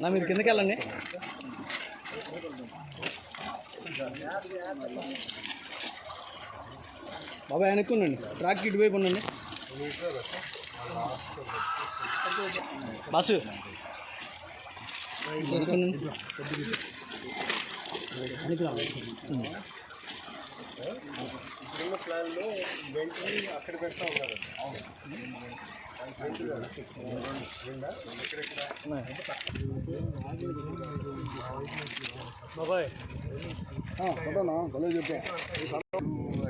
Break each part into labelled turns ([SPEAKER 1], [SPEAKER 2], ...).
[SPEAKER 1] నా మీరు కిందకి వెళ్ళండి బాబాయ్ వెనక్కుండండి ట్రాక్ ఇటువైపు ఉండండి బస్సు ఇప్పుడున్న ప్లాన్లో వెంటనే వెనక్కుండండి. వెనక్కి రా. బాబాయ్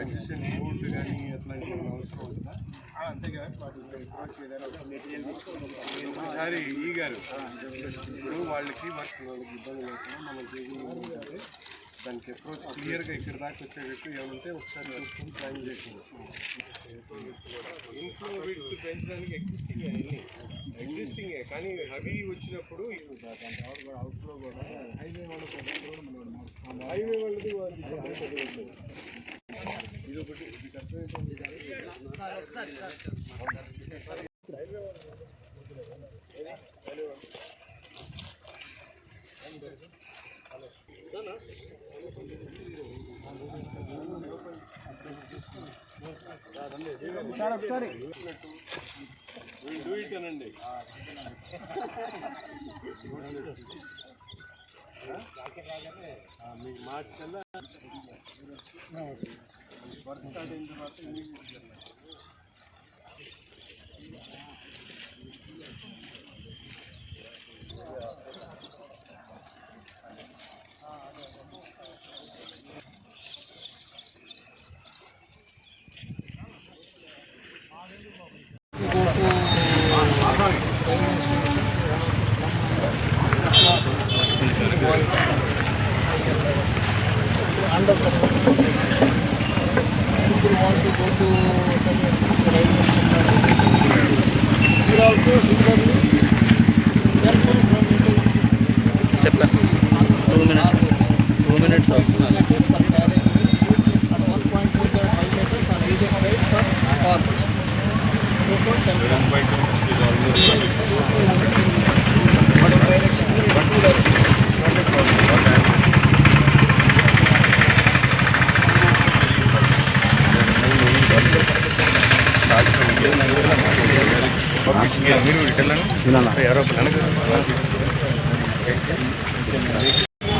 [SPEAKER 2] ఎగ్జిస్టింగ్ బోర్డు కానీ అట్లాంటి అవసరం ఉందా ఒకసారి ఈ గారు. ఇప్పుడు వాళ్ళకి వర్క్ వాళ్ళకి ఇబ్బంది లేకుండా మనం దానికి అప్రోచ్ క్లియర్గా ఇక్కడ దాకా వచ్చేటట్టు ఏమంటే ఒకసారి చూసుకొని ప్లాన్ చేసాము ఇన్ఫ్లో విడ్త్ పెంచడానికి ఎగ్జిస్టింగ్ ఎగ్జిస్టింగ్ కానీ హెవీ వచ్చినప్పుడు అవుట్లో కూడా హైవే వాళ్ళకి హైవే వాళ్ళది ఇది ఒకటి ఇది ఒకసారి మార్చి అనండి కల్లా. వర్క్ స్టార్ట్ అయిన తర్వాత ఇమీడియట్గా
[SPEAKER 1] చెప్పా టూ మినిట్స్ టూ మినిట్స్ వస్తున్నారు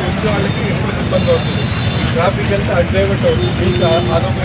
[SPEAKER 2] వచ్చే వాళ్ళకి ఎప్పుడు ఇబ్బంది అవుతుంది. ట్రాఫిక్ వెళ్తే అడ్డైవర్ట్ అవుతుంది మీకు ఆరోగ్యం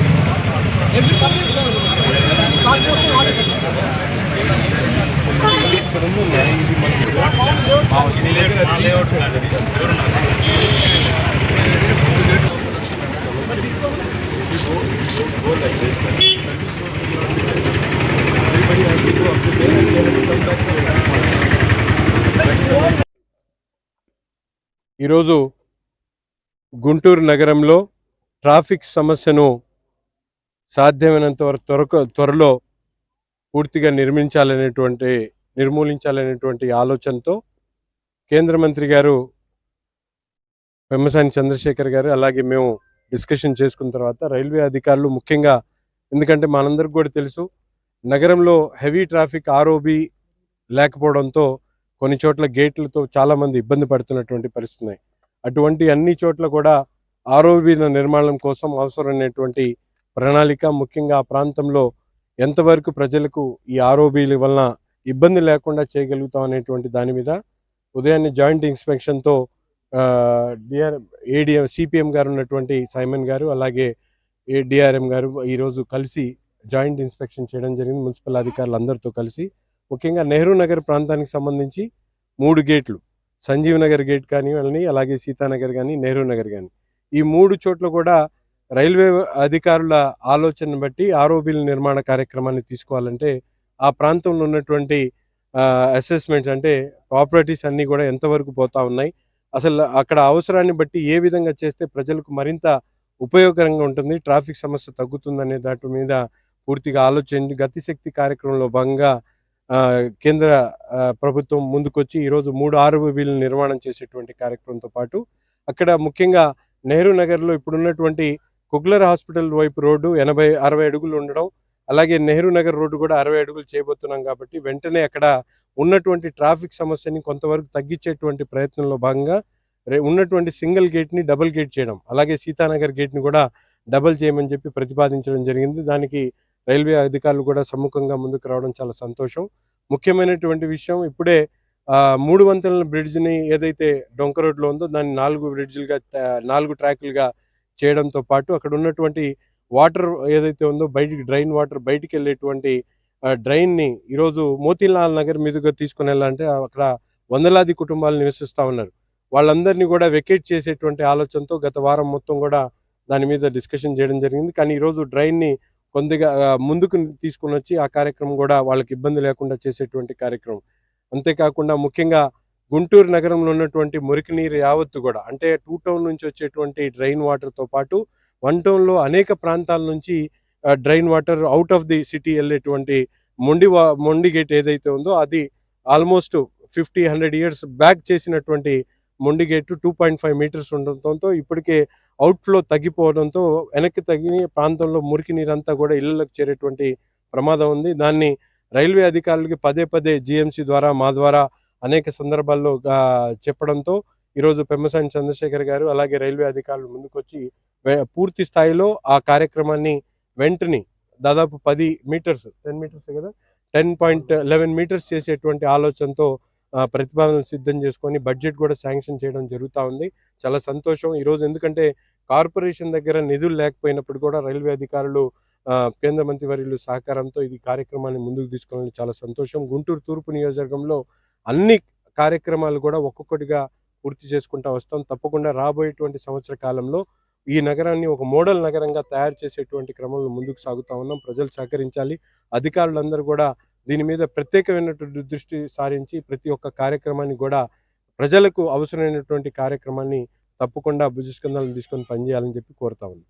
[SPEAKER 3] ఈరోజు గుంటూరు నగరంలో ట్రాఫిక్ సమస్యను సాధ్యమైనంత వరకు త్వరకు త్వరలో పూర్తిగా నిర్మించాలనేటువంటి నిర్మూలించాలనేటువంటి ఆలోచనతో కేంద్ర మంత్రి గారు పెమ్మసాని చంద్రశేఖర్ గారు అలాగే మేము డిస్కషన్ చేసుకున్న తర్వాత రైల్వే అధికారులు ముఖ్యంగా ఎందుకంటే మనందరికి కూడా తెలుసు నగరంలో హెవీ ట్రాఫిక్ ఆర్ఓబి లేకపోవడంతో కొన్ని చోట్ల గేట్లతో చాలామంది ఇబ్బంది పడుతున్నటువంటి పరిస్థితున్నాయి అటువంటి అన్ని చోట్ల కూడా ఆరోబీల నిర్మాణం కోసం అవసరమైనటువంటి ప్రణాళిక ముఖ్యంగా ఆ ప్రాంతంలో ఎంతవరకు ప్రజలకు ఈ ఆరోబీల వలన ఇబ్బంది లేకుండా చేయగలుగుతాం అనేటువంటి దాని మీద ఉదయాన్నే జాయింట్ ఇన్స్పెక్షన్తో డిఆర్ ఏడిఎం సిపిఎం గారు ఉన్నటువంటి సైమన్ గారు అలాగే డిఆర్ఎం గారు ఈరోజు కలిసి జాయింట్ ఇన్స్పెక్షన్ చేయడం జరిగింది. మున్సిపల్ అధికారులు అందరితో కలిసి. ముఖ్యంగా నెహ్రూ నగర్ ప్రాంతానికి సంబంధించి మూడు గేట్లు. సంజీవ్ నగర్ గేట్ కానివ్వండి అలాగే సీతానగర్ కానీ నెహ్రూ నగర్ కానీ ఈ మూడు చోట్ల కూడా రైల్వే అధికారుల ఆలోచన బట్టి ఆరోబీల నిర్మాణ కార్యక్రమాన్ని తీసుకోవాలంటే ఆ ప్రాంతంలో ఉన్నటువంటి అసెస్మెంట్స్ అంటే ప్రాపర్టీస్ అన్నీ కూడా ఎంతవరకు పోతా ఉన్నాయి? అసలు అక్కడ అవసరాన్ని బట్టి ఏ విధంగా చేస్తే ప్రజలకు మరింత ఉపయోగకరంగా ఉంటుంది? ట్రాఫిక్ సమస్య తగ్గుతుందనే దాటి మీద పూర్తిగా ఆలోచించి గతిశక్తి కార్యక్రమంలో భాగంగా కేంద్ర ప్రభుత్వం ముందుకొచ్చి ఈరోజు మూడు ఆర్ఓబీలు నిర్మాణం చేసేటువంటి కార్యక్రమంతో పాటు అక్కడ ముఖ్యంగా నెహ్రూ నగర్లో ఇప్పుడున్నటువంటి కుగ్లర్ హాస్పిటల్ వైపు రోడ్డు ఎనభై అరవై అడుగులు ఉండడం అలాగే నెహ్రూ నగర్ రోడ్డు కూడా అరవై అడుగులు చేయబోతున్నాం కాబట్టి వెంటనే అక్కడ ఉన్నటువంటి ట్రాఫిక్ సమస్యని కొంతవరకు తగ్గించేటువంటి ప్రయత్నంలో భాగంగా ఉన్నటువంటి సింగిల్ గేట్ని డబుల్ గేట్ చేయడం అలాగే సీతానగర్ గేట్ని కూడా డబుల్ చేయమని చెప్పి ప్రతిపాదించడం జరిగింది. దానికి రైల్వే అధికారులు కూడా సమ్ముఖంగా ముందుకు రావడం చాలా సంతోషం. ముఖ్యమైనటువంటి విషయం ఇప్పుడే మూడు వంతెనల బ్రిడ్జ్ని ఏదైతే డొంక రోడ్లో ఉందో దాన్ని నాలుగు బ్రిడ్జ్లుగా నాలుగు ట్రాకులుగా చేయడంతో పాటు అక్కడ ఉన్నటువంటి వాటర్ ఏదైతే ఉందో బయటికి డ్రైన్ వాటర్ బయటికి వెళ్ళేటువంటి డ్రైన్ని ఈరోజు మోతీలాల్ నగర్ మీదుగా తీసుకుని వెళ్ళాలంటే అక్కడ వందలాది కుటుంబాలు నివసిస్తూ ఉన్నారు. వాళ్ళందరినీ కూడా వెకేట్ చేసేటువంటి ఆలోచనతో గత వారం మొత్తం కూడా దాని మీద డిస్కషన్ చేయడం జరిగింది. కానీ ఈరోజు డ్రైన్ని కొద్దిగా ముందుకు తీసుకుని వచ్చి ఆ కార్యక్రమం కూడా వాళ్ళకి ఇబ్బంది లేకుండా చేసేటువంటి కార్యక్రమం. అంతేకాకుండా ముఖ్యంగా గుంటూరు నగరంలో ఉన్నటువంటి మురికి నీరు యావత్తు కూడా అంటే టూ టౌన్ నుంచి వచ్చేటువంటి డ్రైన్ వాటర్తో పాటు వన్ టౌన్లో అనేక ప్రాంతాల నుంచి drain water out of the city వెళ్ళేటువంటి మొండి వా మొండి గేట్ ఏదైతే ఉందో అది almost fifty hundred years back చేసినటువంటి Mondi gate two point five metres ఉండటంతో ఇప్పటికే అవుట్ఫ్లో తగ్గిపోవడంతో వెనక్కి తగ్గిన ప్రాంతంలో మురికి నీరంతా కూడా ఇళ్ళలోకి చేరేటువంటి ప్రమాదం ఉంది. దాన్ని రైల్వే అధికారులకి పదే పదే జిఎంసీ ద్వారా మా ద్వారా అనేక సందర్భాల్లో చెప్పడంతో ఈరోజు పెమ్మసాని చంద్రశేఖర్ గారు అలాగే రైల్వే అధికారులు ముందుకొచ్చి పూర్తి స్థాయిలో ఆ కార్యక్రమాన్ని వెంటనే దాదాపు పది మీటర్స్ టెన్ మీటర్స్ కదా టెన్ పాయింట్ లెవెన్ మీటర్స్ చేసేటువంటి ఆలోచనతో ప్రతిపాదనలు సిద్ధం చేసుకొని బడ్జెట్ కూడా శాంక్షన్ చేయడం జరుగుతూ ఉంది. చాలా సంతోషం. ఈరోజు ఎందుకంటే కార్పొరేషన్ దగ్గర నిధులు లేకపోయినప్పుడు కూడా రైల్వే అధికారులు కేంద్ర మంత్రి వర్యులు సహకారంతో ఇది కార్యక్రమాన్ని ముందుకు తీసుకోవాలని చాలా సంతోషం. గుంటూరు తూర్పు నియోజకవర్గంలో అన్ని కార్యక్రమాలు కూడా ఒక్కొక్కటిగా పూర్తి చేసుకుంటా వస్తాం. తప్పకుండా రాబోయేటువంటి సంవత్సర కాలంలో ఈ నగరాన్ని ఒక మోడల్ నగరంగా తయారు చేసేటువంటి క్రమంలో ముందుకు సాగుతా ఉన్నాం. ప్రజలు సహకరించాలి. అధికారులందరూ కూడా దీని మీద ప్రత్యేకమైనటువంటి దృష్టి సారించి ప్రతి ఒక్క కార్యక్రమాన్ని కూడా ప్రజలకు అవసరమైనటువంటి కార్యక్రమాన్ని తప్పకుండా భుజస్కంధాలను తీసుకొని పనిచేయాలని చెప్పి కోరుతా ఉన్నాం.